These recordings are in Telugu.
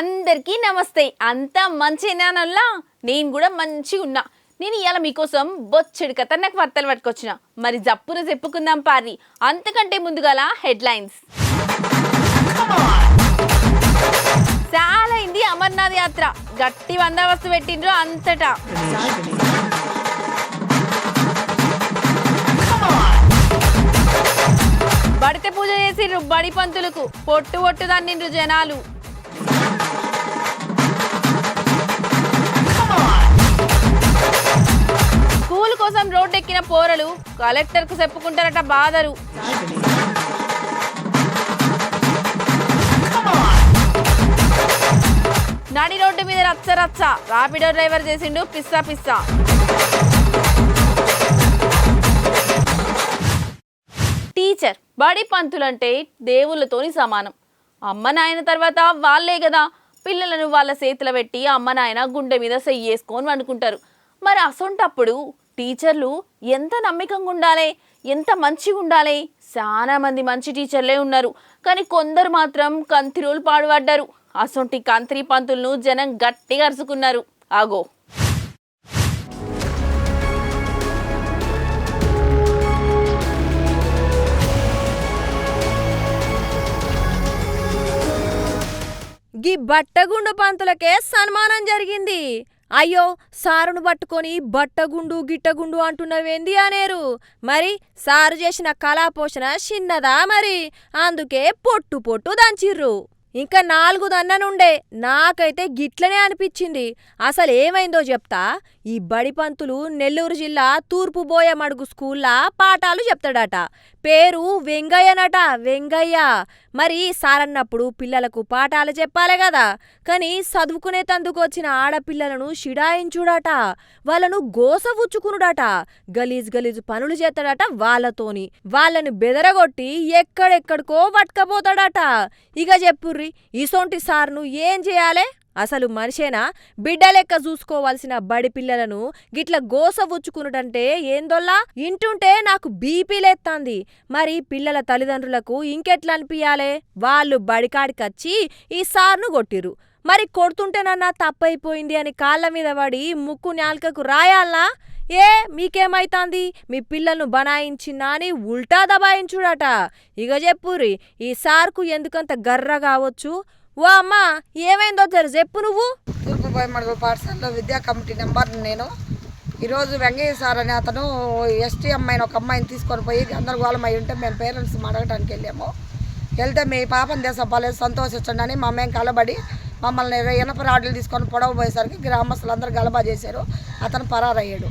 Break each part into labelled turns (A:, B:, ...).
A: అందరికీ నమస్తే. అంతా మంచిగానల్లా నేను కూడా మంచిగా ఉన్నా. నేను ఇవాళ మీకోసం బొచ్చెడు కథ నాకు వార్తలు పట్టుకొచ్చిన. మరి జప్పున చెప్పుకుందాం పారి అంతకంటే ముందుగాల హెడ్లైన్స్. చాలా అయింది అమర్నాథ్ యాత్ర. గట్టి బందోబస్తు పెట్టిండ్రు అంతటా. బడితే పూజ చేసిండ్రు బడి పంతులకు పొట్టు పొట్టు దాన్నిండ్రు జనాలు. స్కూల్ కోసం రోడ్డెక్కిన పోరలు కలెక్టర్కు చెప్పుకుంటారట బాధరు నడి రోడ్డు మీద రచ్చ రచ్చ. రాపిడో డ్రైవర్ చేసిండు పిస్సా పిస్సా. టీచర్ బడి పంతులంటే దేవుళ్ళతోని సమానం. అమ్మ నాయన తర్వాత వాళ్ళే కదా. పిల్లలను వాళ్ళ చేతిలో పెట్టి అమ్మ నాయన గుండె మీద సెయ్యేసుకొని అనుకుంటారు మరి అసొంటప్పుడు టీచర్లు ఎంత నమ్మకంగా ఉండాలి ఎంత మంచిగా ఉండాలి? చాలా మంది మంచి టీచర్లే ఉన్నారు. కానీ కొందరు మాత్రం కంతిరోలు పాడుపడ్డారు. అసొంటి కంత్రి పంతులను జనం గట్టిగా అరుచుకున్నారు ఆగో.
B: ఈ బట్టగుండు పంతులకే సన్మానం జరిగింది. అయ్యో సారును పట్టుకొని బట్టగుండు గిట్టగుండు అంటున్నవేంది అనేరు? మరి సారు చేసిన కళాపోషణ చిన్నదా మరి? అందుకే పొట్టు పొట్టు దంచిర్రు. ఇంకా నాలుగు దన్ననుండే నాకైతే గిట్లనే అనిపించింది. అసలు ఏమైందో చెప్తా? ఈ బడి పంతులు నెల్లూరు జిల్లా తూర్పు బోయమడుగు స్కూల్లా పాఠాలు చెప్తాడట. పేరు వెంగయ్యనట వెంగయ్య. మరి సారన్నప్పుడు పిల్లలకు పాఠాలు చెప్పాలే కదా కానీ చదువుకునే తందుకు వచ్చిన ఆడపిల్లలను షిడాయించుడట వాళ్ళను గోసవుచ్చుకునుడట. గలీజ్ గలీజ్ పనులు చేస్తాడట వాళ్ళతోని. వాళ్ళని బెదరగొట్టి ఎక్కడెక్కడికో పట్టుకపోతాడట. ఇక చెప్పుర్రి ఇసొంటి సార్ను ఏం చేయాలే? అసలు మనిషేనా? బిడ్డ లెక్క చూసుకోవాల్సిన బడి పిల్లలను గిట్ల గోసవుచ్చుకునుడంటే ఏందోల్లా? ఇంటుంటే నాకు బీపీ లేత్తాంది. మరి పిల్లల తల్లిదండ్రులకు ఇంకెట్లా అనిపించాలే వాళ్ళు బడికాడికచ్చి ఈ సార్ను కొట్టిరు మరి కొడుతుంటేనన్నా తప్పైపోయింది అని కాళ్ళ మీద పడి ముక్కు నాల్కకు రాయాలనా? ఏ మీకేమైతాంది? మీ పిల్లలను బనాయించినా అని ఉల్టా దబాయించుడట. ఇక చెప్పురి ఈ సార్కు ఎందుకంత గర్ర కావచ్చు? ఓ అమ్మా ఏమైందో జర చెప్పు నువ్వు.
C: తూర్పు భయమడుగు పాఠశాలలో విద్యా కమిటీ నెంబర్ నేను ఈరోజు వెంగయ్య సార్ అనే అతను ఎస్టీ అమ్మాయిని ఒక అమ్మాయిని తీసుకొని పోయి గందరగోళం అయి ఉంటే మేము పేరెంట్స్ అడగటానికి వెళ్ళాము. వెళ్తే మీ పాపం దేశపాలేదు సంతోషించండి అని మా మేము కలబడి మమ్మల్ని ఇనప రాడ్లు తీసుకొని పొడవ పోయేసరికి గ్రామస్తులందరూ గలబా చేశారు. అతను పరారయ్యాడు.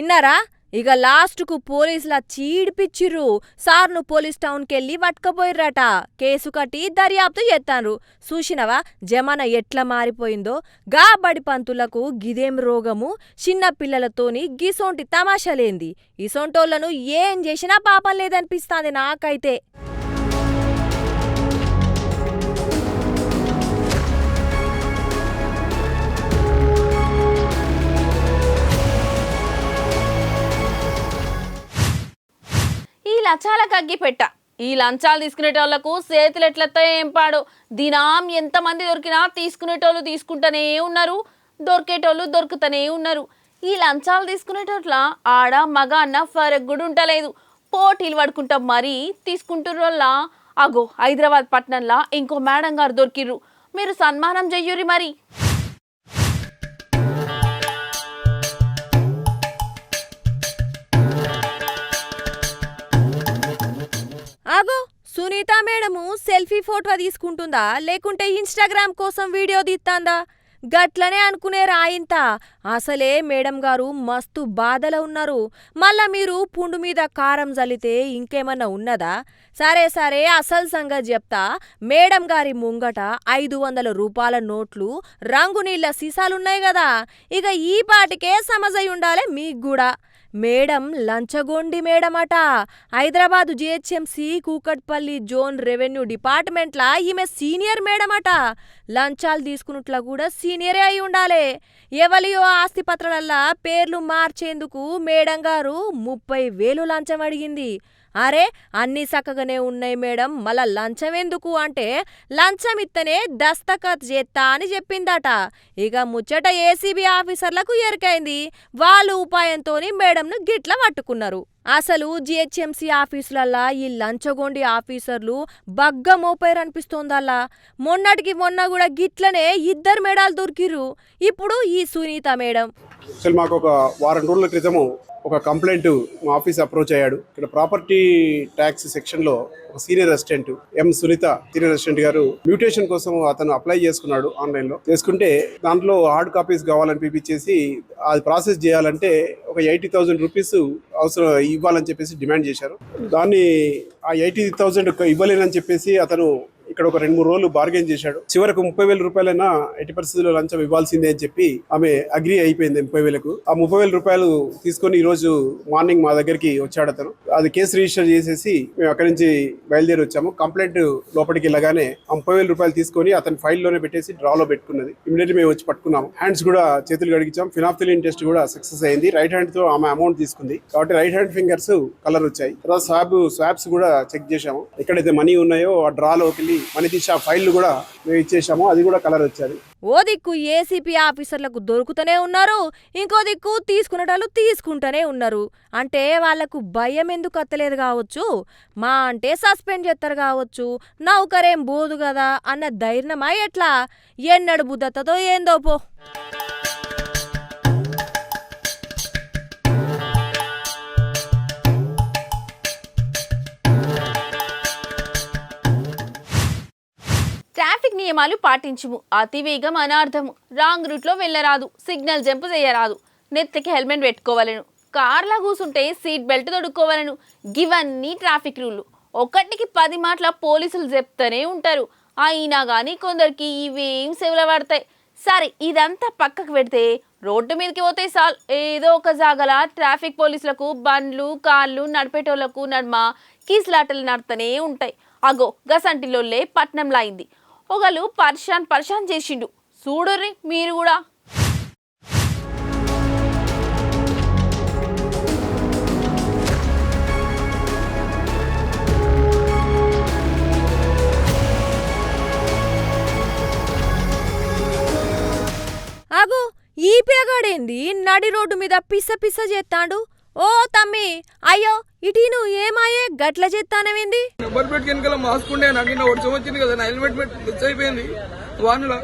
B: ఇన్నారా ఇక లాస్ట్కు పోలీసుల చీడిపిచ్చిర్రు. సార్ను పోలీస్ టౌన్కెళ్ళి పట్టుకపోయిర్రట. కేసు కట్టి దర్యాప్తు చేత్తాన్రు. చూసినవా? జమాన ఎట్లా మారిపోయిందో? గా బడి పంతులకు గిదేం రోగము? చిన్న పిల్లలతోని గిసోంటి తమాషలేంది? ఇసొంటోళ్ళను ఏం చేసినా పాపం లేదనిపిస్తాంది నాకైతే.
A: ఈ లచాలకు అగ్గిపెట్ట ఈ లంచాలు తీసుకునేటోళ్ళకు చేతులు ఎట్లతో ఏం పాడు. దినాం ఎంతమంది దొరికినా తీసుకునేటోళ్ళు తీసుకుంటూనే ఉన్నారు. దొరికేటోళ్ళు దొరుకుతూనే ఉన్నారు. ఈ లంచాలు తీసుకునేటోట్ల ఆడ మగ అన్న ఫరక్ కూడా ఉంటలేదు పోటీలు పడుకుంటాం మరీ తీసుకుంటున్న అగో హైదరాబాద్ పట్టణంలో ఇంకో మేడం గారు దొరికిర్రు. మీరు సన్మానం చెయ్యురి మరి.
B: అగో సునీత మేడము సెల్ఫీ ఫోటో తీసుకుంటుందా? లేకుంటే ఇన్స్టాగ్రామ్ కోసం వీడియో తీస్తాందా గట్లనే అనుకునే రాయింత అసలే మేడం గారు మస్తు బాధలో ఉన్నారు. మళ్ళా మీరు పుండు మీద కారం జల్లితే ఇంకేమన్నా ఉన్నదా? సరే సరే అసలు సంగతి చెప్తా. మేడం గారి ముంగట ఐదు వందల రూపాయల నోట్లు రంగు నీళ్ళ సీసాలున్నాయి కదా ఇక ఈ పాటికే సమజై ఉండాలి మీకు కూడా మేడం లంచగొండి మేడమట. Hyderabad GHMC Kukatpally zone revenue డిపార్ట్మెంట్లా ఈమె సీనియర్ మేడమట. లంచాలు తీసుకున్నట్లా కూడా సీనియరే అయి ఉండాలే. ఎవలియో ఆస్తిపత్రాలల్లా పేర్లు మార్చేందుకు మేడం గారు ముప్పై వేలు లంచం అడిగింది. అరే అన్నీ చక్కగానే ఉన్నాయి మేడం. మళ్ళా లంచం ఎందుకు అంటే లంచం ఇత్తనే దస్తఖత్ చేత్తా అని చెప్పిందట. ఇక ముచ్చట ఏసీబీ ఆఫీసర్లకు ఎరికైంది. వాళ్ళు ఉపాయంతోని మేడంను గిట్ల పట్టుకున్నారు. అసలు జిహెచ్ఎంసీ ఆఫీసులల్లా ఈ లంచగొండి ఆఫీసర్లు బగ్గ మోపేరనిపిస్తోందల్లా. మొన్నటికి మొన్న కూడా గిట్లనే ఇద్దరు మేడాలు దొరికిర్రు. ఇప్పుడు ఈ సునీత మేడం.
D: అసలు మాకు ఒక వారం రోజుల క్రితము ఒక కంప్లైంట్ మా ఆఫీస్ అప్రోచ్ అయ్యాడు. ఇక్కడ ప్రాపర్టీ ట్యాక్స్ సెక్షన్లో ఒక senior assistant M Sunitha senior assistant గారు మ్యూటేషన్ కోసం అతను అప్లై చేసుకున్నాడు ఆన్లైన్లో. చేసుకుంటే దాంట్లో హార్డ్ కాపీస్ కావాలని పిలిపించేసి అది ప్రాసెస్ చేయాలంటే ఒక ఎయిటీ థౌసండ్ రూపీస్ అవసరం ఇవ్వాలని చెప్పేసి డిమాండ్ చేశారు. దాన్ని ఆ ఎయిటీ థౌజండ్ ఇవ్వలేనని చెప్పేసి అతను ఇక్కడ ఒక రెండు మూడు రోజులు బార్గెన్ చేశాడు. చివరకు ముప్పై వేల రూపాయలైనా ఎట్టి పరిస్థితుల్లో లంచం ఇవ్వాల్సిందే అని చెప్పి ఆమె అగ్రి అయిపోయింది ముప్పై వేలకు. ఆ ముప్పై వేల రూపాయలు తీసుకొని ఈ రోజు మార్నింగ్ మా దగ్గరికి వచ్చాడు అతను. అది కేసు రిజిస్టర్ చేసేసి మేము అక్కడి నుంచి బయలుదేరి వచ్చాము. కంప్లైంట్ లోపలికి వెళ్ళగానే ఆ ముప్పై వేల రూపాయలు తీసుకొని అతని ఫైల్లోనే పెట్టేసి డ్రాలో పెట్టుకున్నది. ఇమీడియట్ మేము వచ్చి పట్టుకున్నాము. హ్యాండ్స్ కూడా చేతులు కడిగించాం. ఫినాఫ్థలిన్ టెస్ట్ కూడా సక్సెస్ అయింది. రైట్ హ్యాండ్తో ఆమె అమౌంట్ తీసుకుంది. కాబట్టి రైట్ హ్యాండ్ ఫింగర్స్ కలర్ వచ్చాయి. తర్వాత స్వాబ్ స్వాబ్స్ కూడా చెక్ చేశాము. ఎక్కడైతే మనీ ఉన్నాయో ఆ డ్రాలోకి వెళ్ళి మనీ తీసి ఆ ఫైల్ కూడా మేము ఇచ్చేసాము. అది కూడా కలర్ వచ్చేది.
B: ఓ దిక్కు ఏసీపీ ఆఫీసర్లకు దొరుకుతూనే ఉన్నారు ఇంకో దిక్కు తీసుకునేటోళ్ళు తీసుకుంటూనే ఉన్నారు. అంటే వాళ్ళకు భయం ఎందుకు అత్తలేదు కావచ్చు? మా అంటే సస్పెండ్ చేస్తారు కావచ్చు. నౌకరేం బోదు కదా అన్న ధైర్యమా ఎట్లా? ఎన్నడు బుద్ధతతో ఏందో పో.
A: ట్రాఫిక్ నియమాలు పాటించుము. అతివేగం అనార్థము. రాంగ్ రూట్లో వెళ్ళరాదు. సిగ్నల్ జంప్ చేయరాదు. నెత్తికి హెల్మెట్ పెట్టుకోవాలను. కార్లో కూసుంటే సీట్ బెల్ట్ తొడుక్కోవాలను. గివన్నీ ట్రాఫిక్ రూళ్ళు ఒకటికి పది మాటల పోలీసులు చెప్తూనే ఉంటారు. అయినా కానీ కొందరికి ఇవేం సేవలు పడతాయి సరే ఇదంతా పక్కకు పెడితే రోడ్డు మీదకి పోతే సాల్. ఏదో ఒక జాగల ట్రాఫిక్ పోలీసులకు బండ్లు కార్లు నడిపేటోళ్ళకు నడుమ కీసులాటలు నడుతూనే ఉంటాయి. అగో గసంటిలోళ్ళే పట్నంలో అయింది ఒకళ్ళు పర్షాన్ పర్షాన్ చేసిండు. చూడుర్రి మీరు కూడా.
B: ఆగు ఈ పేగాడేంది? నడి రోడ్డు మీద పిస్స పిస్స చేస్తాడు ఓ తమ్మి అయ్యో ఇటీ నువ్వు ఏమాయే గట్ల చేత్తానవేంది?
E: నెంబర్ ప్లేట్ వెనకాల మాస్క్ ఉండే నాకు నిన్న వర్షం వచ్చింది కదా నా హెల్మెట్ మిస్ అయిపోయింది. వానలో.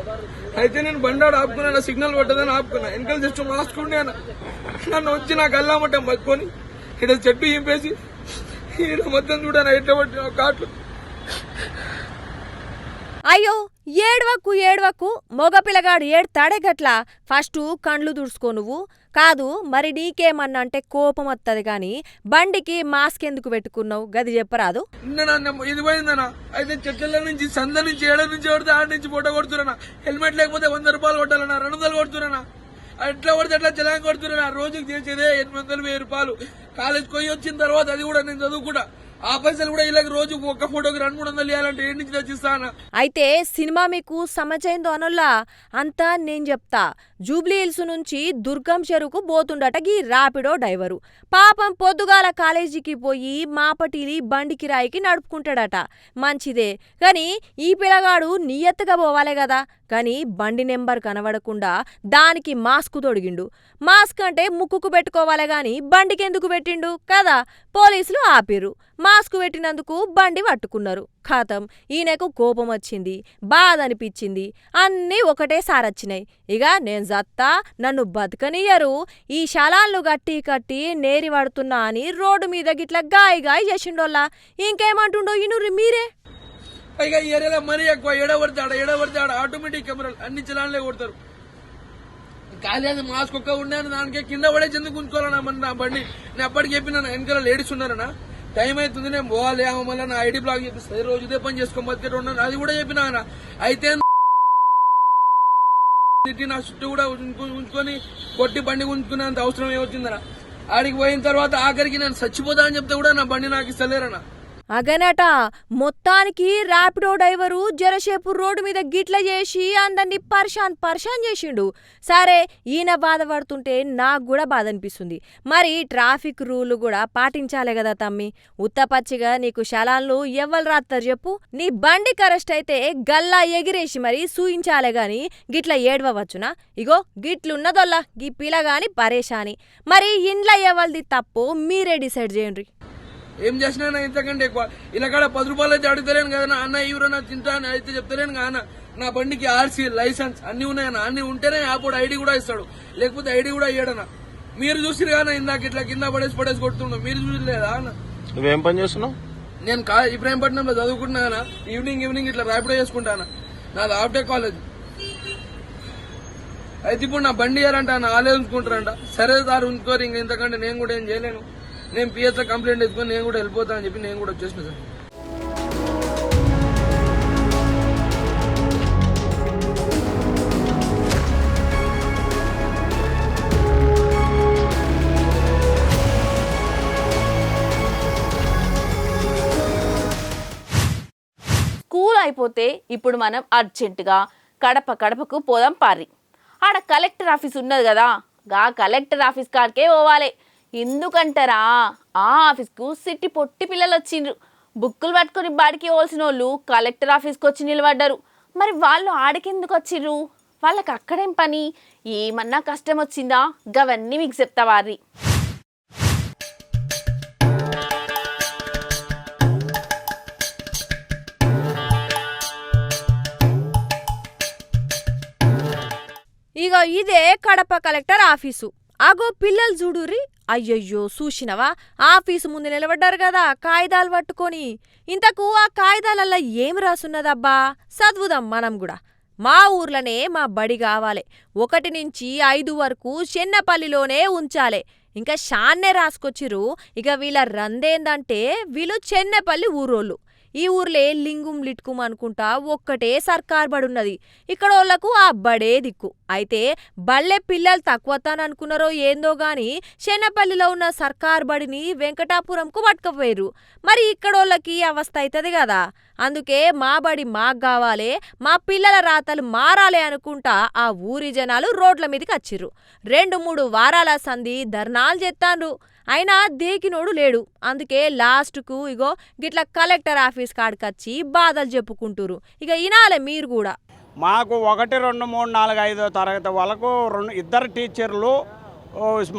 E: అయితే నేను బండాడు ఆపుకున్నా నా సిగ్నల్ పట్టదని ఆపుకున్నా. వెనకాల జస్ట్ మాస్క్ ఉండే నన్ను వచ్చి నాకు అల్లామట్టం పట్టుకొని ఇక్కడ చెట్టు ఇంపేసి ఈడ మొత్తం చూడను ఎట్లా పట్టిన కాట్లు.
B: అయ్యో ఏడవకు ఏడవకు మగపిల్లగాడు ఏడ్తాడే గట్లా ఫస్ట్ కండ్లు దుడుచుకో నువ్వు. కాదు మరి నీకేమన్నా అంటే కోపం వత్తది గాని బండికి మాస్క్ ఎందుకు పెట్టుకున్నావు? గది చెప్పరాదు.
E: ఇది పోయిందన్న అయితే నుంచి సంద నుంచి ఏడ నుంచి కొడితే ఆడ నుంచి ఫోటో కొడుతున్నా హెల్మెట్ లేకపోతే వంద రూపాయలు కొట్టాలన్నా రెండు వందలు కొడుతున్నా ఎట్లా కొడితే ఎట్లా చలాన్ కొడుతున్నా రోజుకి చేసేదే ఎనిమిది వందలు వెయ్యి రూపాయలు. కాలేజ్ పోయి వచ్చిన తర్వాత అది కూడా నేను చదువుకుంటా. ఆ పైసలు కూడా ఇలాగ రోజు ఒక్క ఫోటోకి రెండు మూడు వందలు ఇవ్వాలంటే ఏంటి నుంచి
B: అయితే సినిమా మీకు సమజైందో అనొల్లా? అంతా నేను చెప్తా. జూబ్లీ హిల్స్ నుంచి దుర్గం చెరుకు పోతుండట గీ రాపిడో డ్రైవరు. పాపం పొద్దుగాల కాలేజీకి పోయి మాపటిలి బండి కిరాయికి నడుపుకుంటాడట. మంచిదే. కానీ ఈ పిల్లగాడు నియత్తుగా పోవాలే కదా కానీ బండి నెంబర్ కనబడకుండా దానికి మాస్క్ తొడిగిండు. మాస్క్ అంటే ముక్కుకు పెట్టుకోవాలి గాని బండికి ఎందుకు పెట్టిండు? కదా పోలీసులు ఆపిర్రు. మాస్క్ పెట్టినందుకు బండి పట్టుకున్నారు. ఖాతం ఈయనకు కోపం వచ్చింది బాధ అనిపించింది. అన్నీ ఒకటేసారి వచ్చినాయి ఇక నేను జత్తా నన్ను బతకనియ్యరు. ఈ శలాళ్ళు గట్టి కట్టి నేరి పడుతున్నా అని రోడ్డు మీద గిట్ల గాయ గాయ చేసిండోల్లా ఇంకేమంటుండో ఇనుర్రి మీరే?
E: పైగా ఈ ఏరియాలో మరీ ఎక్కువ ఎడబడతాడు ఎడబడతాడు. ఆటోమేటిక్ కెమెరాలు అన్ని చిలాన్లే కొడతారు. కాలేదు మాస్క్ ఒక్క ఉన్నాను దానికే కింద పడే చెందుకు ఉంచుకోవాలన్నా మన నా బండి. నేను అప్పటికి చెప్పిన వెనకాల లేడీస్ ఉన్నారనా టైం అవుతుంది నేను పోవాలి ఆమె మళ్ళీ నా ఐడి బ్లాక్ చేపిస్తుంది రోజు ఇదే పని చేసుకో బతికేట ఉన్నాను అది కూడా చెప్పిన ఆయన అయితే నా చుట్టూ కూడా ఉంచుకొని కొట్టి బండి ఉంచుకునేంత అవసరం ఏమొచ్చిందనా ఆడికి పోయిన తర్వాత ఆఖరికి నేను చచ్చిపోతా అని చెప్తే కూడా నా బండి నాకు ఇస్తలేరన్నా.
B: అగనట మొత్తానికి ర్యాపిడో డ్రైవరు జరసేపు రోడ్డు మీద గిట్ల చేసి అందరినీ పర్షాన్ పర్షాన్ చేసిండు. సరే ఈయన బాధపడుతుంటే నాకు కూడా బాధ అనిపిస్తుంది. మరి ట్రాఫిక్ రూల్ కూడా పాటించాలి కదా తమ్మి. ఉత్తపచ్చిగా నీకు శలాన్లు ఎవ్వరు రాస్తారు చెప్పు. నీ బండి కరెస్ట్ అయితే గల్లా ఎగిరేసి మరి సూయించాలే గాని గిట్ల ఏడవచ్చునా ఇగో గిట్లున్నదొల్లా గీ పిలగాని పరేషాని. మరి ఇండ్ల ఎవరిది తప్పు మీరే డిసైడ్ చేయండి
E: ఏం చేసినా నా ఇంతకంటే ఎక్కువ. ఇలా కాడ పది రూపాయలు అయితే అడుగుతలేను కదా అన్న ఎవరైనా తింటా అని అయితే చెప్తలేను కదా అన్న. నా బండికి ఆర్సీ లైసెన్స్ అన్ని ఉన్నాయన్న. అన్ని ఉంటేనే అప్పుడు ఐడి కూడా ఇస్తాడు. లేకపోతే ఐడి కూడా ఇయ్యడన్న. మీరు చూసిరు కదా ఇందాక ఇట్లా కింద పడేసి పడేసి కొడుతుండ. మీరు చూడలేదా అన్న?
F: నువ్వేం పని చేస్తున్నావు?
E: నేను కా ఇబ్రాహీంపట్నంలో చదువుకుంటున్నా అన్న. ఈవినింగ్ ఈవినింగ్ ఇట్లా ర్యాపిడో చేసుకుంటాను నాది ఆఫ్టే కాలేజ్. అయితే ఇప్పుడు నా బండి ఇయ్యాలంట అన్న. ఆలే ఉంచుకుంటారంట సరే సార్ ఉంచుకోరు. ఇంక ఇంతకంటే నేను కూడా ఏం చేయలేను. నేను పిఎస్ కంప్లైంట్ ఇచ్చుకొని నేను కూడా వెళ్ళిపోతా అని చెప్పి నేను కూడా వచ్చేసిన సార్.
A: స్కూల్ అయిపోతే ఇప్పుడు మనం అర్జెంటుగా కడప కడపకు పోదాం పారి ఆడ కలెక్టర్ ఆఫీస్ ఉన్నది కదా గా కలెక్టర్ ఆఫీస్ కాడికే పోవాలి. ఎందుకంటారా? ఆ ఆఫీస్కు సిట్టి పొట్టి పిల్లలు వచ్చిండ్రు బుక్కులు పట్టుకొని బాడికి ఇవ్వాల్సిన వాళ్ళు కలెక్టర్ ఆఫీస్కి వచ్చి నిలబడ్డారు. మరి వాళ్ళు ఆడికెందుకు వచ్చిర్రు వాళ్ళకి అక్కడేం పని? ఏమన్నా కష్టం వచ్చిందా గవన్నీ మీకు చెప్తా వారి
B: ఇగో ఇదే కడప కలెక్టర్ ఆఫీసు. అగో పిల్లలు చూడురి అయ్యయ్యో చూసినవా? ఆఫీసు ముందు నిలబడ్డారు కదా కాగితాలు పట్టుకొని. ఇంతకు ఆ కాగితాలల్లా ఏం రాసున్నదబ్బా? చదువుదాం మనం కూడా మా ఊర్లోనే మా బడి కావాలి. ఒకటి నుంచి ఐదు వరకు చెన్నపల్లిలోనే ఉంచాలే. ఇంకా షాన్నే రాసుకొచ్చిర్రు. ఇక వీళ్ళ రందేందంటే వీళ్ళు చెన్నపల్లి ఊరోళ్ళు. ఈ ఊర్లే లింగుం లిట్కుం అనుకుంటా ఒక్కటే సర్కార్ బడున్నది ఇక్కడ వాళ్ళకు ఆ బడే దిక్కు. అయితే బళ్ళే పిల్లలు తక్కువతాననుకున్నారో ఏందో గాని శనపల్లిలో ఉన్న సర్కార్ బడిని వెంకటాపురంకు పట్టుకపోయారు మరి ఇక్కడోళ్ళకి అవస్థ అవుతుంది కదా అందుకే మా బడి మాకు కావాలే మా పిల్లల రాతలు మారాలే అనుకుంటా ఆ ఊరి జనాలు రోడ్ల మీదకి వచ్చిర్రు. రెండు మూడు వారాల సంధి ధర్నాలు చేత్తాండ్రు అయినా దేకినోడు లేడు. అందుకే లాస్ట్కు ఇగో గిట్ల కలెక్టర్ ఆఫీస్ కాడికొచ్చి బాధలు చెప్పుకుంటురు ఇక ఇనాలే మీరు కూడా.
G: మాకు ఒకటి రెండు మూడు నాలుగు ఐదో తరగతి వాళ్ళకు రెండు ఇద్దరు టీచర్లు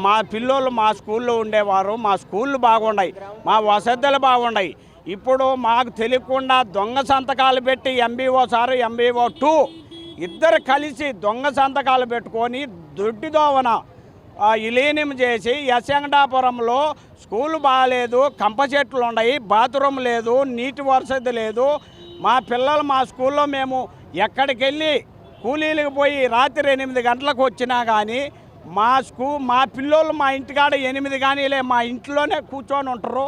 G: మా పిల్లోళ్ళు మా స్కూల్లో ఉండేవారు. మా స్కూళ్ళు బాగున్నాయి మా వసతులు బాగున్నాయి ఇప్పుడు మాకు తెలియకుండా దొంగ సంతకాలు పెట్టి ఎంబీఓ సారు ఎంబీఓ టూ ఇద్దరు కలిసి దొంగ సంతకాలు పెట్టుకొని దొడ్డి దోవన విలీనం చేసి యశంగడాపురంలో స్కూల్ బాగాలేదు కంప చెట్లు ఉన్నాయి బాత్రూమ్ లేదు నీటి వసతి లేదు. మా పిల్లలు మా స్కూల్లో మేము ఎక్కడికి వెళ్ళి కూలీలకు పోయి రాత్రి ఎనిమిది గంటలకు వచ్చినా కానీ మా స్కూ మా పిల్లోళ్ళు మా ఇంటికాడ ఎనిమిది కానీ లే మా ఇంట్లోనే కూర్చొని ఉంటారు.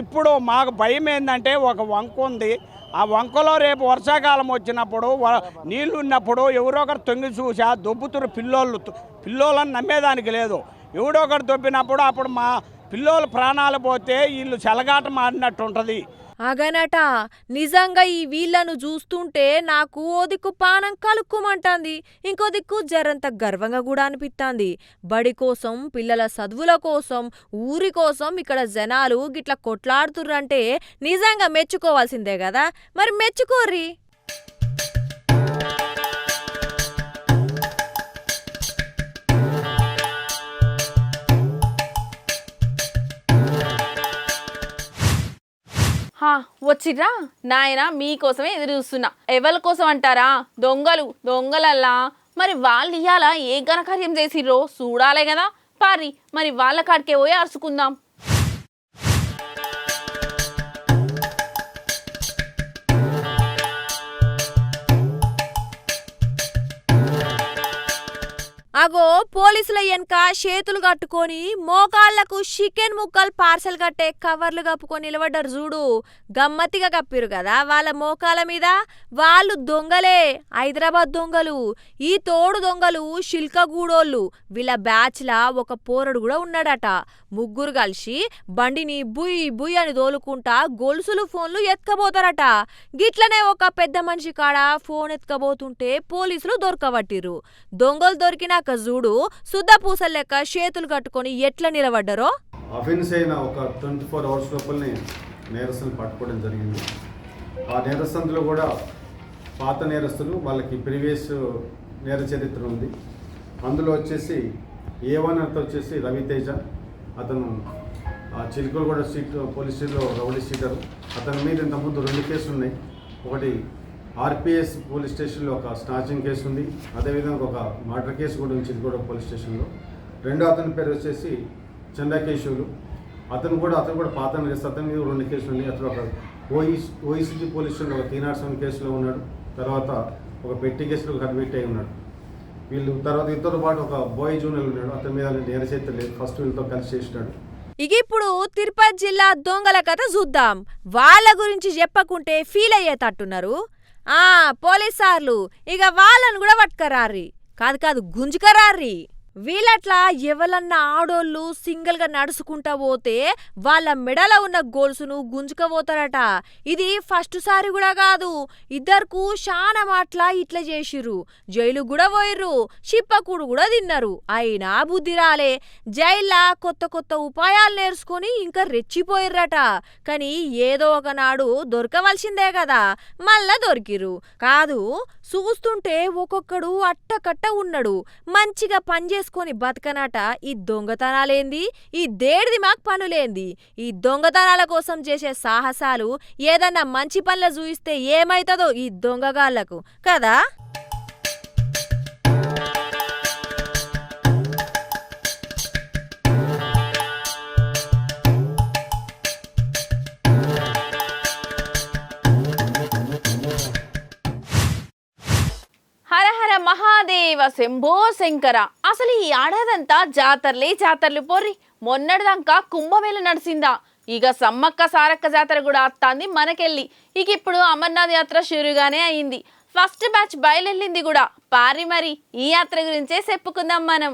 G: ఇప్పుడు మాకు భయం ఏంటంటే ఒక వంక ఉంది. ఆ వంకలో రేపు వర్షాకాలం వచ్చినప్పుడు నీళ్ళు ఉన్నప్పుడు ఎవరో ఒకరు తొంగి చూసా దొబ్బుతురు పిల్లోళ్ళు పిల్లోళ్ళని నమ్మేదానికి లేదు. ఎవడో ఒకరు దొబ్బినప్పుడు అప్పుడు మా పిల్లోళ్ళ ప్రాణాలు పోతే వీళ్ళు చెలగాటం ఆడినట్టు ఉంటుంది
B: అగనట నిజంగా ఈ వీళ్ళను చూస్తుంటే నాకు ఓ దిక్కు పానం కలుక్కుమంటాంది. ఇంకో దిక్కు జరంత గర్వంగా కూడా అనిపిస్తాంది బడి కోసం పిల్లల చదువుల కోసం ఊరి కోసం ఇక్కడ జనాలు గిట్ల కొట్లాడుతుర్రంటే నిజంగా మెచ్చుకోవాల్సిందే కదా. మరి మెచ్చుకోర్రి?
A: వచ్చిర్రా? నాయన మీకోసమే ఎదురు చూస్తున్నా. ఎవరి కోసం అంటారా? దొంగలు దొంగలల్లా? మరి వాళ్ళు ఇవాళ ఏ ఘనకార్యం చేసిర్రో? చూడాలే కదా. పారి మరి వాళ్ళ కాడికే పోయి అరుచుకుందాం.
B: అగో పోలీసుల వెనక చేతులు కట్టుకొని మోకాళ్ళకు చికెన్ ముక్కలు పార్సల్ కట్టే కవర్లు కప్పుకొని నిలబడ్డారు చూడు. గమ్మత్తిగా కప్పిరు కదా వాళ్ళ మోకాల మీద. వాళ్ళు దొంగలే హైదరాబాద్ దొంగలు. ఈ తోడు దొంగలు శిల్కగూడోళ్ళు వీళ్ళ బ్యాచ్లా ఒక పోరడు కూడా ఉన్నాడట. ముగ్గురు కలిసి బండిని బుయ్ బుయ్ అని దోలుకుంటా గొలుసులు ఫోన్లు ఎత్కబోతారట గిట్లనే ఒక పెద్ద మనిషి కాడ ఫోన్ ఎత్కబోతుంటే పోలీసులు దొరకబట్టిర్రు. దొంగలు దొరికినాక చూడు శుద్ధ లెక్క చేతులు కట్టుకొని ఎట్లా నిలబడ్డారో?
F: అఫెన్స్ అయిన ఒక ట్వంటీ ఫోర్ అవర్స్ లోపలనే నేరస్తులు పట్టుకోవడం జరిగింది. ఆ నేరస్తులు కూడా పాత నేరస్తులు వాళ్ళకి ప్రీవియస్ నేర చరిత్ర ఉంది. అందులో వచ్చేసి ఏ వన్ అంత వచ్చేసి రవితేజ అతను ఆ చిలుకలగూడ స్ట్రీట్ పోలీస్ స్టేషన్లో రౌడీ సీటర్ అతని మీద ఇంతకుముందు రెండు కేసులు ఉన్నాయి ఒకటి ఆర్పిఎస్ పోలీస్ స్టేషన్లో ఒక స్నాచింగ్ కేసు ఉంది. అదేవిధంగా ఒక మర్డర్ కేసు కూడా ఉంది చిలుకూడ పోలీస్ స్టేషన్లో. రెండో అతని పేరు వచ్చేసి చంద్రకేశవులు. అతను కూడా అతను కూడా పాత నేరస్తు అతని మీద రెండు కేసులు ఉన్నాయి. అతను ఒక ఓఈ ఓఈసీటీ పోలీస్ స్టేషన్లో ఒక తీనాడు సెవెన్ కేసులో ఉన్నాడు. తర్వాత ఒక పెట్టి కేసులో కన్విక్ట్ అయి ఉన్నాడు. వీళ్ళు తర్వాత ఇద్దరు పాటు ఒక బాయ్ జూనియర్ ఉన్నాడు. అతని మీద నేర లేదు. ఫస్ట్ వీళ్ళతో కలిసి చేసినాడు.
B: ఇక ఇప్పుడు తిరుపతి జిల్లా దొంగల కథ చూద్దాం. వాళ్ళ గురించి చెప్పకుంటే ఫీల్ అయ్యేటట్టున్నారు. ఆ పోలీస్ ఇక వాళ్ళను కూడా పట్టుకరారి కాదు కాదు గుంజుకరారి వీళ్ళట్లా ఎవలన్నా ఆడోళ్ళు సింగిల్గా నడుచుకుంటా పోతే వాళ్ళ మెడలో ఉన్న గోల్సును గుంజుకపోతారట. ఇది ఫస్ట్ సారి కూడా కాదు. ఇద్దరుకు శానా మాట్లా ఇట్లా చేసిర్రు. జైలు కూడా పోయిర్రు. చిప్పకూడు కూడా తిన్నారు. అయినా బుద్ధి రాలే. జైల్లా కొత్త కొత్త ఉపాయాలు నేర్చుకొని ఇంకా రెచ్చిపోయిర్రట. కానీ ఏదో ఒకనాడు దొరకవలసిందే కదా. మళ్ళా దొరికిరు కాదు చూస్తుంటే ఒక్కొక్కడు అట్టకట్ట ఉన్నాడు. మంచిగా చేసుకొని బతకనట ఈ దొంగతనాలేంది? ఈ దేడిది మాకు పనులేంది? ఈ దొంగతనాల కోసం చేసే సాహసాలు ఏదన్నా మంచి పనులు చూయిస్తే ఏమైతుందో ఈ దొంగగాళ్ళకు కదా?
A: మహాదేవ శంభో శంకర. అసలు ఈ ఆడదంతా జాతరలే జాతరలు పోర్రి. మొన్నటిదాకా కుంభమేళ నడిచిందా ఇక సమ్మక్క సారక్క జాతర కూడా అత్తాంది మనకెళ్ళి. ఇక ఇప్పుడు అమర్నాథ్ యాత్ర షురుగానే అయింది. ఫస్ట్ బ్యాచ్ బయలుదేరింది కూడా. పారి మరి ఈ యాత్ర గురించే చెప్పుకుందాం మనం.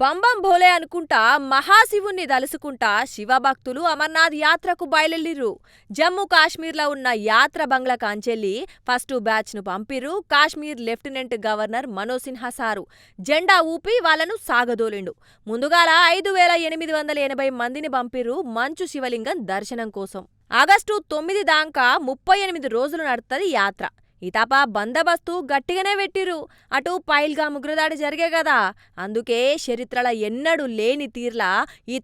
B: బంబం భోలే అనుకుంటా మహాశివుణ్ణి దలుసుకుంటా శివభక్తులు అమర్నాథ్ యాత్రకు బయలుదేరిర్రు జమ్మూ కాశ్మీర్లో ఉన్న యాత్ర బంగ్లా కాంచెల్లి ఫస్ట్ బ్యాచ్ను పంపిర్రు. Kashmir lieutenant governor Manoj Sinha sir. జెండా ఊపి వాళ్ళను సాగదోలిండు. ముందుగాల ఐదు వేల ఎనిమిది వందల ఎనభై మందిని పంపిర్రు మంచు శివలింగం దర్శనం కోసం. ఆగస్టు తొమ్మిది దాకా ముప్పై ఎనిమిది రోజులు నడుతుంది యాత్ర. ఈ తప బందోబస్తు గట్టిగానే పెట్టిర్రు. అటు పైల్గా ముగ్గురదాడి జరిగే కదా. అందుకే చరిత్రల ఎన్నడూ లేని తీర్లా ఈ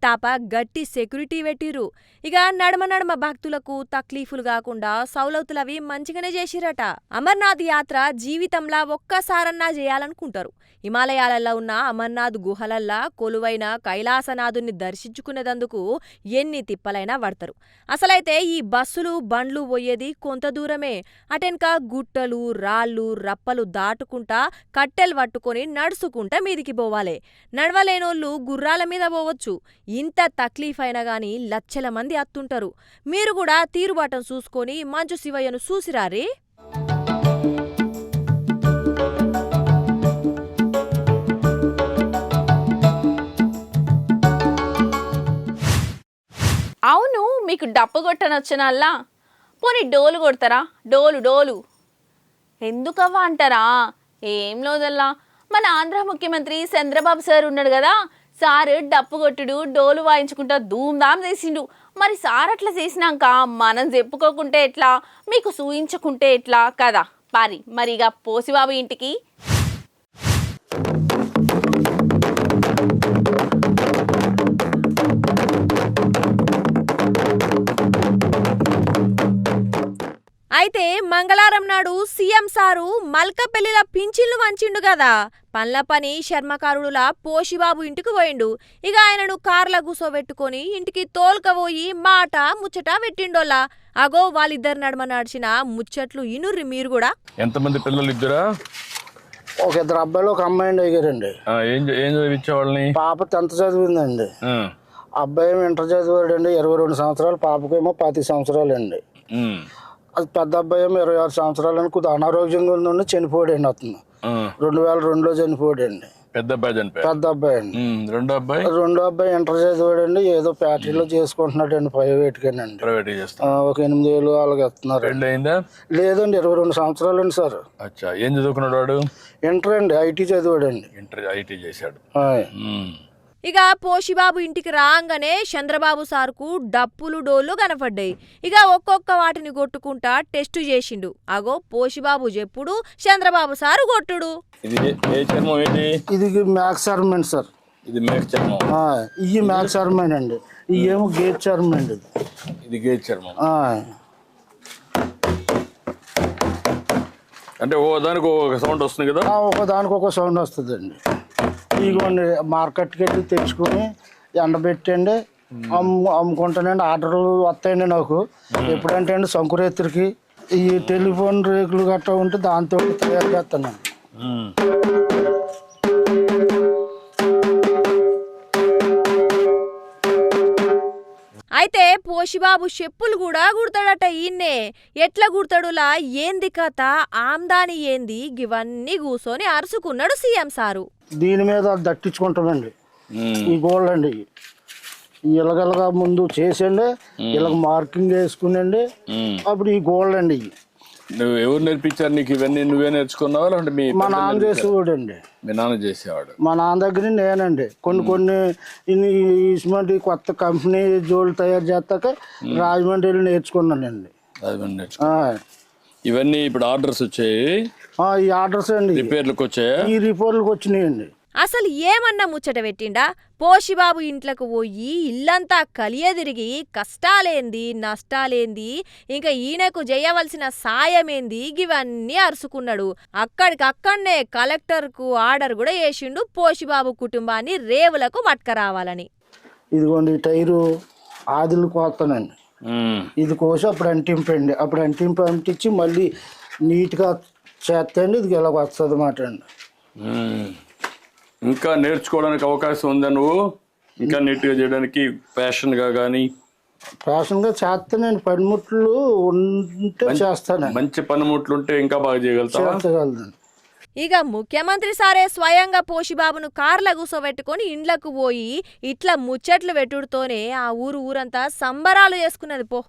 B: గట్టి సెక్యూరిటీ పెట్టిర్రు. ఇక నడమ నడమ భక్తులకు తక్లీఫులు కాకుండా సౌలతులవి మంచిగానే చేసిరట. అమర్నాథ్ యాత్ర జీవితంలా ఒక్కసారన్నా చేయాలనుకుంటారు. హిమాలయాలలో ఉన్న అమర్నాథ్ గుహలల్లా కొలువైన కైలాసనాథుని దర్శించుకునేదందుకు ఎన్ని తిప్పలైనా పడతారు. అసలైతే ఈ బస్సులు బండ్లు పోయేది కొంత దూరమే. అటెనక గుట్టలు రాళ్ళు రప్పలు దాటుకుంటా కట్టెలు పట్టుకొని నడుచుకుంటా మీదికి పోవాలే. నడవలేనోళ్ళు గుర్రాల మీద పోవచ్చు. ఇంత తక్లీఫ్ అయినా కానీ లచ్చల మంది అత్తుంటారు. మీరు కూడా తీరుబాటం చూసుకొని మంచు శివయ్యను చూసిరారే
A: అవును మీకు డప్పు కొట్టనొచ్చినల్లా పోనీ డోలు కొడతారా? డోలు డోలు. ఎందుకవ్వా అంటారా? ఏం లోదల్లా? మన ఆంధ్ర ముఖ్యమంత్రి చంద్రబాబు సార్ ఉన్నాడు కదా సార్ డప్పు కొట్టుడు డోలు వాయించుకుంటా ధూమ్ధామ్ చేసిండు. మరి సార్ అట్లా చేసినాక మనం చెప్పుకోకుంటే ఎట్లా? మీకు సూయించకుంటే ఎట్లా కదా? పారి మరి ఇక పోసిబాబు ఇంటికి.
B: అయితే మంగళవారం నాడు సీఎం సారు మల్కపెల్లిల పింఛన్లు వంచిండు కదా పన్ల పని శర్మకారుడులా పోషిబాబు ఇంటికి పోయిండు. ఇక ఆయనను కార్ల కూసోబెట్టుకొని ఇంటికి తోల్కపోయి మాట ముచ్చట పెట్టిండోలా అగో వాళ్ళిద్దరు నడుమ నడిచిన ముచ్చట్లు ఇనుర్రి మీరు కూడా.
H: ఎంతమంది పిల్లలు ఇద్దరా
I: ఒక ఇద్దరు అబ్బాయిలు ఒక అమ్మాయి
H: ఆ, ఏం చ- ఏం చదివించే వాళ్ళని
I: పాప టెన్త్ చదివిందండి. అబ్బాయి ఇంటర్ చదివాడండి ఇరవై రెండు సంవత్సరాలు. పాపకేమో పది సంవత్సరాలు అండి పెద్ద అబ్బాయి ఇరవై ఆరు సంవత్సరాలని కొద్దిగా అనారోగ్యంగా ఉండి చనిపోయాడండి అతను.
H: ఆ,
I: రెండు వేల రెండులో చనిపోయాడండి.
H: పెద్ద అబ్బాయి చనిపోయాడు
I: పెద్ద అబ్బాయి అండి.
H: రెండో అబ్బాయి?
I: రెండో అబ్బాయి ఇంటర్ చదివాడండి ఏదో ఫ్యాక్టరీలో చేసుకుంటున్నాడండి ప్రైవేట్గానండి.
H: ప్రైవేట్ చేస్తాం
I: ఆ, ఒక ఎనిమిది వేలు అలాగే ఇస్తున్నారు
H: అయిందా
I: లేదండి ఇరవై రెండు సంవత్సరాలండి సార్.
H: అచ్చా ఏం చదువుకున్నాడు వాడు?
I: ఇంటర్ అండి ఐటీ చదివాడండి.
H: ఇంటర్ ఐటీ చేశాడు.
B: ఇక పోషిబాబు ఇంటికి రాగానే చంద్రబాబు సార్కు డప్పులు డోళ్ళు కనపడ్డాయి. ఇక ఒక్కొక్క వాటిని కొట్టుకుంటా టెస్టు చేసిండు. అగో పోషిబాబు చెప్పుడు చంద్రబాబు సారు కొట్టుడు.
H: ఇది చర్మం
I: ఇది సార్.
H: ఇది మేక చర్మం.
I: చర్మన్ అండి. ఇవి ఏమో గేట్ చర్మన్ అండి ఇది
H: ఇది చర్మం.
I: ఆయ్.
H: అంటే ఓ దానికి ఒక సౌండ్ వస్తుంది కదా?
I: ఆ, ఒక దానికి ఒక సౌండ్ వస్తుందండి. ఇదిగోండి మార్కెట్కి వెళ్ళి తెచ్చుకొని ఎండబెట్టండి అమ్ము అమ్ముకుంటానండి. ఆర్డర్లు వస్తాయండి నాకు. ఎప్పుడంటే అండి సంకురేత్రికి ఈ టెలిఫోన్ రేకులు గట్రా ఉంటే దాంతో తయారు చేస్తానండి.
B: అయితే పోషిబాబు చెప్పులు కూడా కుడతాడట ఈయన్నే ఎట్లా కుడతాడులా ఏంది కథ? ఆమ్దాని ఏంది? ఇవన్నీ కూసోని అరుచుకున్నాడు సీఎం సారు.
I: దీని మీద దట్టించుకుంటామండి. ఈ గోల్డ్ అండి ఇలాగలగా ముందు చేసండి ఇలాగ మార్కింగ్ వేసుకునండి. అప్పుడు ఈ గోల్డ్ అండి.
H: నువ్వు ఎవరు నేర్పించారు నీకు ఇవన్నీ నువ్వే నేర్చుకున్నావా? లేదంటే మీ
I: మా నాన్న? చేసేవాడండి.
H: మీ నాన్న చేసేవాడు.
I: మా నాన్న దగ్గర నేనండి. కొన్ని కొన్ని ఇటువంటి కొత్త కంపెనీ జోళ్ళు తయారు చేస్తాక రాజమండ్రి వెళ్ళి నేర్చుకున్నానండి
H: నేర్చుకో
I: ఆ,
H: ఇవన్నీ ఇప్పుడు ఆర్డర్స్ వచ్చాయి?
I: ఈ ఆర్డర్స్ అండి.
H: రిపేర్లకు వచ్చాయా?
I: ఈ రిపోర్ట్లకు వచ్చినాయండి.
B: అసలు ఏమన్నా ముచ్చట పెట్టిండా? పోషిబాబు ఇంట్లోకి పోయి ఇల్లంతా కలియదిరిగి కష్టాలేంది నష్టాలేంది ఇంకా ఈయనకు చేయవలసిన సాయమేంది ఇవన్నీ అరుచుకున్నాడు అక్కడికక్కడనే కలెక్టర్కు ఆర్డర్ కూడా వేసిండు పోషిబాబు కుటుంబాన్ని రేవులకు పట్టుకరావాలని.
I: ఇదిగోండి టైరు ఆదిలు కోస్తానండి. ఇది కోసి అప్పుడు అంటింపండి. అప్పుడు అంటింపు అంటించి మళ్ళీ నీట్గా చేస్తండి ఇది ఇలా వస్తుంది అన్నమాట అండి.
H: ఇంకా నేర్చుకోవడానికి అవకాశం ఉందా నువ్వు? ఇంకా నీట్గా చేయడానికి ప్యాషన్గా కానీ
I: ఫ్యాషన్గా చేస్తానండి పనిముట్లు ఉంటే చేస్తానండి
H: మంచి పనిముట్లు ఉంటే ఇంకా బాగా
I: చేర్చగలదండి
B: ఇక ముఖ్యమంత్రి సారే స్వయంగా పోషిబాబును కార్ల కూసోబెట్టుకొని ఇండ్లకు పోయి ఇట్లా ముచ్చట్లు పెట్టుడుతోనే ఆ ఊరు ఊరంతా సంబరాలు చేసుకున్నది పో.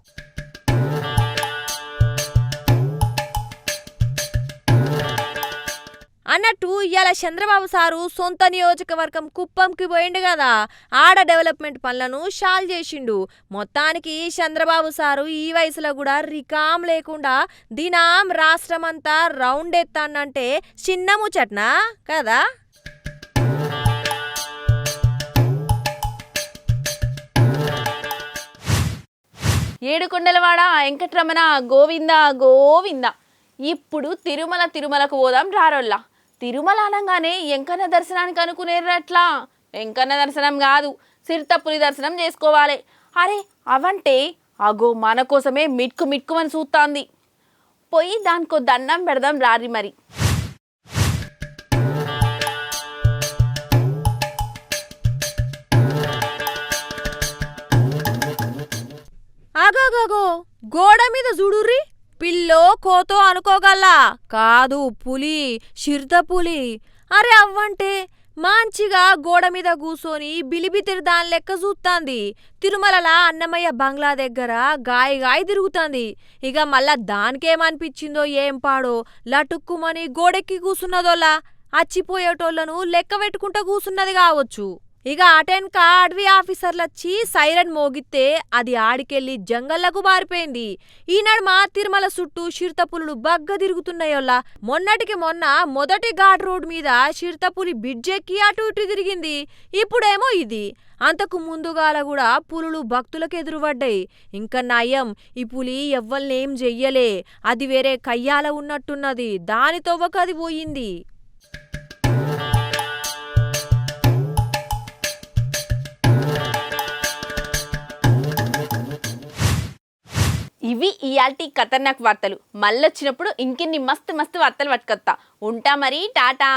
B: అన్నట్టు ఇవాళ చంద్రబాబు సారు సొంత నియోజకవర్గం కుప్పంకి పోయిండు కదా. ఆడ డెవలప్మెంట్ పనులను షాల్ చేసిండు. మొత్తానికి చంద్రబాబు సారు ఈ వయసులో కూడా రికాం లేకుండా దినాం రాష్ట్రమంతా రౌండ్ ఎత్తానంటే చిన్న ముచ్చట్నా? కదా?
A: ఏడుకొండలవాడ వెంకటరమణ గోవింద గోవింద. ఇప్పుడు తిరుమల తిరుమలకు పోదాం రారోల్లా తిరుమల అనగానే వెంకన్న దర్శనానికి అనుకునేరట్లా. వెంకన్న దర్శనం కాదు సిరితపురి దర్శనం చేసుకోవాలి. అరే అవంటే అగో మన కోసమే మిట్కు మిట్కుమని చూస్తాంది పోయి దానికో దండం పెడదాం రారి మరి.
B: ఆగాగాగో గోడ మీద చూడుర్రి. పిల్లో కోతో అనుకోగల్లా కాదు పులి పులి. అరే అవ్వంటే మంచిగా గోడ మీద కూసోని బిలిబితిరి దాని లెక్క చూస్తాంది తిరుమలలా అన్నమయ్య బంగ్లా దగ్గర గాయి గాయ తిరుగుతాంది. ఇక మళ్ళా దానికేమనిపించిందో ఏం పాడో లటుక్కుమని గోడెక్కి కూసున్నదోలా. అచ్చిపోయేటోళ్ళను లెక్క పెట్టుకుంటా కూసున్నది కావచ్చు. ఇక అటెన్క అడవి ఆఫీసర్లొచ్చి సైరన్ మోగిత్తే అది ఆడికెళ్ళి జంగల్లకు బారిపోయింది. ఈనాడు మా తిరుమల చుట్టూ చిరుతపులులు బగ్గ తిరుగుతున్నాయోల్లా మొన్నటికి మొన్న మొదటి ఘాట్ రోడ్ మీద చిరుతపులి బిడ్జెక్కి అటు ఇటు తిరిగింది. ఇప్పుడేమో ఇది. అంతకు ముందుగాల కూడా పులులు భక్తులకు ఎదురుపడ్డాయి ఇంకా నయం ఈ పులి ఎవ్వల్నేం చెయ్యలే అది వేరే కయ్యాల ఉన్నట్టున్నది. దాని తవ్వక అది పోయింది.
A: ఇవి ఇయాల్టీ ఖతర్నాక్ వార్తలు. మళ్ళొచ్చినప్పుడు ఇంకిన్ని మస్తు మస్తు వార్తలు పట్టుకొత్తా. ఉంటా మరి టాటా!